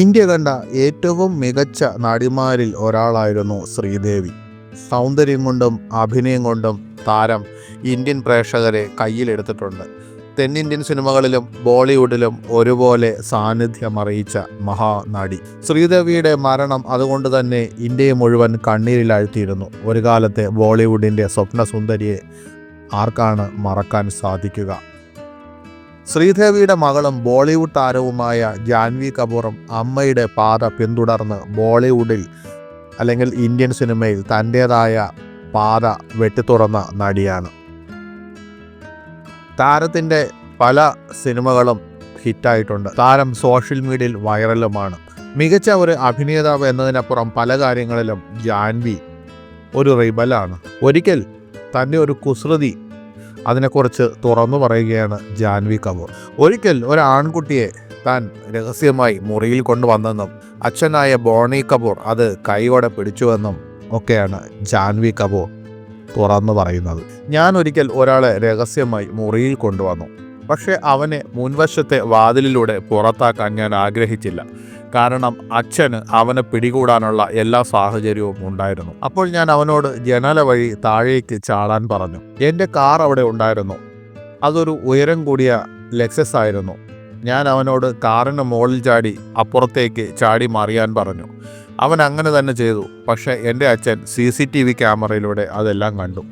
India കണ്ട ഏറ്റവും മികച്ച നടിമാരിൽ ഒരാളായിരുന്നു ശ്രീദേവി. സൗന്ദര്യം കൊണ്ടും അഭിനയം കൊണ്ടും താരം ഇന്ത്യൻ പ്രേക്ഷകരെ കയ്യിലെടുത്തിട്ടുണ്ട്. തെന്നിന്ത്യൻ സിനിമകളിലും ബോളിവുഡിലും ഒരുപോലെ സാന്നിധ്യം അറിയിച്ച മഹാനടി. ശ്രീദേവിയുടെ മരണം അതുകൊണ്ട് തന്നെ ഇന്ത്യയെ മുഴുവൻ കണ്ണീരിലാഴ്ത്തിയിരുന്നു. ഒരു കാലത്തെ ബോളിവുഡിന്റെ സ്വപ്നസുന്ദരിയെ ആർക്കാണ് മറക്കാൻ സാധിക്കുക? ശ്രീദേവിയുടെ മകളും ബോളിവുഡ് താരവുമായ ജാൻവി കപൂറും അമ്മയുടെ പാത പിന്തുടർന്ന് ബോളിവുഡിൽ അല്ലെങ്കിൽ ഇന്ത്യൻ സിനിമയിൽ തന്റേതായ പാത വെട്ടിത്തുറന്ന നടിയാണ്. താരത്തിന്റെ പല സിനിമകളും ഹിറ്റായിട്ടുണ്ട്. താരം സോഷ്യൽ മീഡിയയിൽ വൈറലുമാണ്. മികച്ച ഒരു അഭിനേതാവ് എന്നതിനപ്പുറം പല കാര്യങ്ങളിലും ജാൻവി ഒരു റിബലാണ്. ഒരിക്കൽ തന്റെ ഒരു കുസൃതി അതിനെക്കുറിച്ച് തുറന്നു പറയുകയാണ് ജാൻവി കപൂർ. ഒരിക്കൽ ഒരു ആൺകുട്ടിയെ താൻ രഹസ്യമായി മുറിയിൽ കൊണ്ടുവന്നെന്നും അച്ഛനായ ബോണി കപൂർ അത് കൈയോടെ പിടിച്ചുവെന്നും ഒക്കെയാണ് ജാൻവി കപൂർ തുറന്നു പറയുന്നത്. ഞാൻ ഒരിക്കൽ ഒരാളെ രഹസ്യമായി മുറിയിൽ കൊണ്ടുവന്നു. പക്ഷേ അവനെ മുൻവശത്തെ വാതിലിലൂടെ പുറത്താക്കാൻ ഞാൻ ആഗ്രഹിച്ചില്ല. കാരണം അച്ഛന് അവനെ പിടികൂടാനുള്ള എല്ലാ സാഹചര്യവും ഉണ്ടായിരുന്നു. അപ്പോൾ ഞാൻ അവനോട് ജനല വഴി താഴേക്ക് ചാടാൻ പറഞ്ഞു. എന്റെ കാർ അവിടെ ഉണ്ടായിരുന്നു. അതൊരു ഉയരം കൂടിയ ലെക്സസ് ആയിരുന്നു. ഞാൻ അവനോട് കാറിന് മുകളിൽ ചാടി അപ്പുറത്തേക്ക് ചാടി മറിയാൻ പറഞ്ഞു. അവൻ അങ്ങനെ തന്നെ ചെയ്തു. പക്ഷേ എന്റെ അച്ഛൻ സി സി ടി വി ക്യാമറയിലൂടെ അതെല്ലാം കണ്ടു.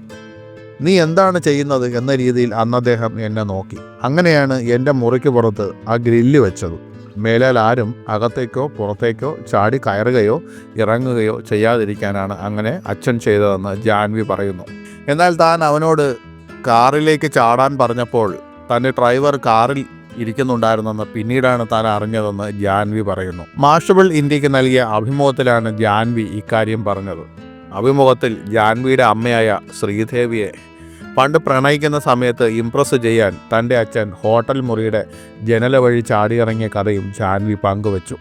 നീ എന്താണ് ചെയ്യുന്നത്? എന്ന രീതിയിൽ അന്ന് അദ്ദേഹം എന്നെ നോക്കി. അങ്ങനെയാണ് എന്റെ മുറിക്ക് പുറത്ത് ആ ഗ്രില്ല് വെച്ചത്. മേലാൽ ആരും അകത്തേക്കോ പുറത്തേക്കോ ചാടി കയറുകയോ ഇറങ്ങുകയോ ചെയ്യാതിരിക്കാനാണ് അങ്ങനെ അച്ഛൻ ചെയ്തതെന്ന് ജാൻവി പറയുന്നു. എന്നാൽ താൻ അവനോട് കാറിലേക്ക് ചാടാൻ പറഞ്ഞപ്പോൾ തന്റെ ഡ്രൈവർ കാറിൽ ഇരിക്കുന്നുണ്ടായിരുന്നെന്ന് പിന്നീടാണ് താൻ അറിഞ്ഞതെന്ന് ജാൻവി പറയുന്നു. മാഷബിൾ ഇന്ത്യയ്ക്ക് നൽകിയ അഭിമുഖത്തിലാണ് ജാൻവി ഇക്കാര്യം പറഞ്ഞത്. അഭിമുഖത്തിൽ ജാൻവിയുടെ അമ്മയായ ശ്രീദേവിയെ പണ്ട് പ്രണയിക്കുന്ന സമയത്ത് ഇംപ്രസ് ചെയ്യാൻ തന്റെ അച്ഛൻ ഹോട്ടൽ മുറിയുടെ ജനല വഴി ചാടിയിറങ്ങിയ കഥയും ജാൻവി പങ്കുവച്ചു.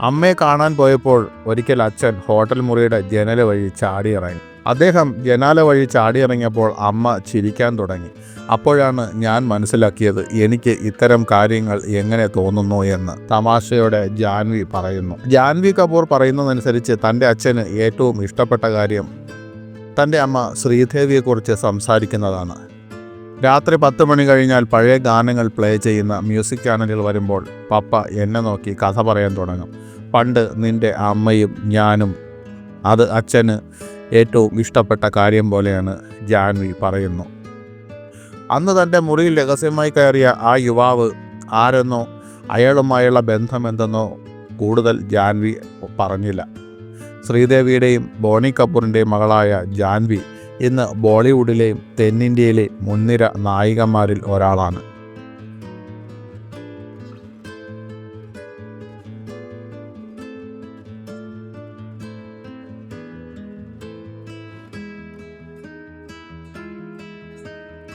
അമ്മയെ കാണാൻ പോയപ്പോൾ ഒരിക്കൽ അച്ഛൻ ഹോട്ടൽ മുറിയുടെ ജനല വഴി ചാടിയിറങ്ങി. അദ്ദേഹം ജനാല വഴി ചാടിയിറങ്ങിയപ്പോൾ അമ്മ ചിരിക്കാൻ തുടങ്ങി. അപ്പോഴാണ് ഞാൻ മനസ്സിലാക്കിയത് എനിക്ക് ഇത്തരം കാര്യങ്ങൾ എങ്ങനെ തോന്നുന്നു എന്ന് തമാശയോടെ ജാൻവി പറയുന്നു. ജാൻവി കപൂർ പറയുന്നതനുസരിച്ച് തന്റെ അച്ഛന് ഏറ്റവും ഇഷ്ടപ്പെട്ട കാര്യം തന്റെ അമ്മ ശ്രീദേവിയെക്കുറിച്ച് സംസാരിക്കുന്നതാണ്. രാത്രി പത്ത് മണി കഴിഞ്ഞാൽ പഴയ ഗാനങ്ങൾ പ്ലേ ചെയ്യുന്ന മ്യൂസിക് ചാനലുകൾ വരുമ്പോൾ പപ്പ എന്നെ നോക്കി കഥ പറയാൻ തുടങ്ങും. പണ്ട് നിന്റെ അമ്മയും ഞാനും അത് അച്ഛന് ഏറ്റവും ഇഷ്ടപ്പെട്ട കാര്യം പോലെയാണ് ജാൻവി പറയുന്നു. അന്ന് തന്റെ മുറിയിൽ രഹസ്യമായി കയറിയ ആ യുവാവ് ആരെന്നോ അയാളുമായുള്ള ബന്ധമെന്തെന്നോ കൂടുതൽ ജാൻവി പറഞ്ഞില്ല. ശ്രീദേവിയുടെയും ബോണി കപൂറിന്റെയും മകളായ ജാൻവി ഇന്ന് ബോളിവുഡിലെയും തെന്നിന്ത്യയിലെയും മുൻനിര നായികമാരിൽ ഒരാളാണ്.